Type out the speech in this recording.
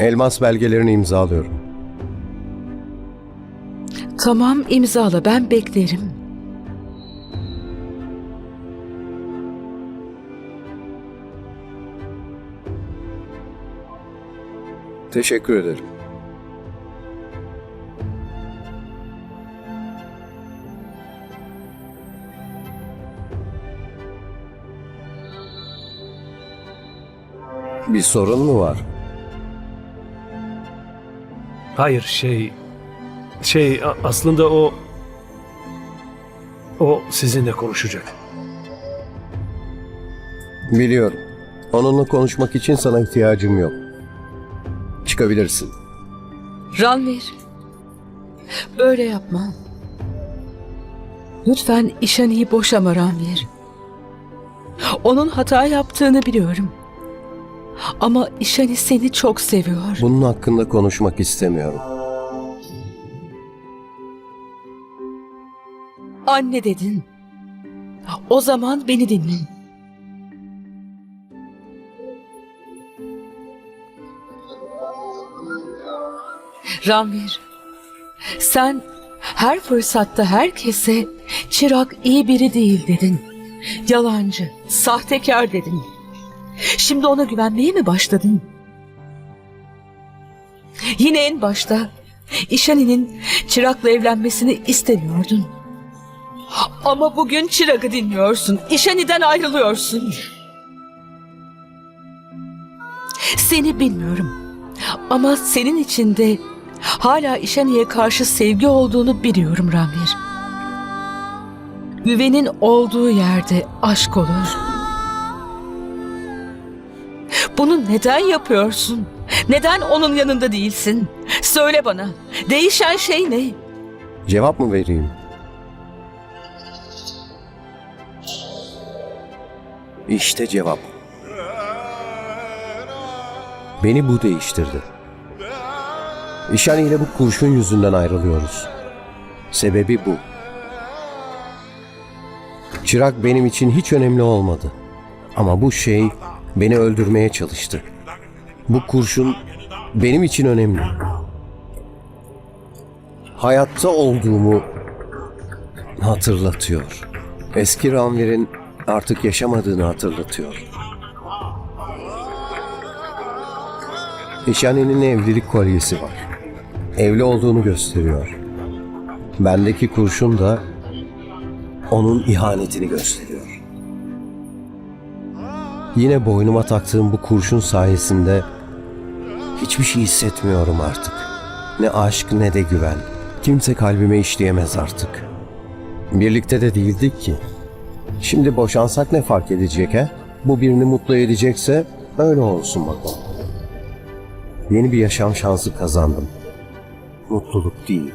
Elmas belgelerini imzalıyorum. Tamam imzala ben beklerim. Teşekkür ederim. Bir sorun mu var? Hayır şey... Şey aslında o... O sizinle konuşacak. Biliyorum. Onunla konuşmak için sana ihtiyacım yok. Çıkabilirsin. Ranvir. Böyle yapma. Lütfen İşani'yi boşama Ranvir. Onun hata yaptığını biliyorum. Ama İşani seni çok seviyor. Bunun hakkında konuşmak istemiyorum. Anne dedin. O zaman beni dinle. Ranvir, sen her fırsatta herkese çırak iyi biri değil dedin. Yalancı, sahtekar dedin. Şimdi ona güvenmeye mi başladın? Yine en başta İşani'nin çırakla evlenmesini istemiyordun. Ama bugün Çırag'ı dinliyorsun. İşani'den ayrılıyorsun. Seni bilmiyorum. Ama senin içinde hala İşani'ye karşı sevgi olduğunu biliyorum Ramir. Güvenin olduğu yerde aşk olur. Bunu neden yapıyorsun? Neden onun yanında değilsin? Söyle bana. Değişen şey ne? Cevap mı vereyim? İşte cevap. Beni bu değiştirdi. İşhani ile bu kurşun yüzünden ayrılıyoruz. Sebebi bu. Çırak benim için hiç önemli olmadı. Ama bu şey beni öldürmeye çalıştı. Bu kurşun benim için önemli. Hayatta olduğumu hatırlatıyor. Eski Ranvir'in artık yaşamadığını hatırlatıyor. Nişani'nin evlilik kolyesi var. Evli olduğunu gösteriyor. Bendeki kurşun da onun ihanetini gösteriyor. Yine boynuma taktığım bu kurşun sayesinde hiçbir şey hissetmiyorum artık. Ne aşk ne de güven. Kimse kalbime işleyemez artık. Birlikte de değildik ki. Şimdi boşansak ne fark edecek he? Bu birini mutlu edecekse öyle olsun bakalım. Yeni bir yaşam şansı kazandım. Mutluluk değil.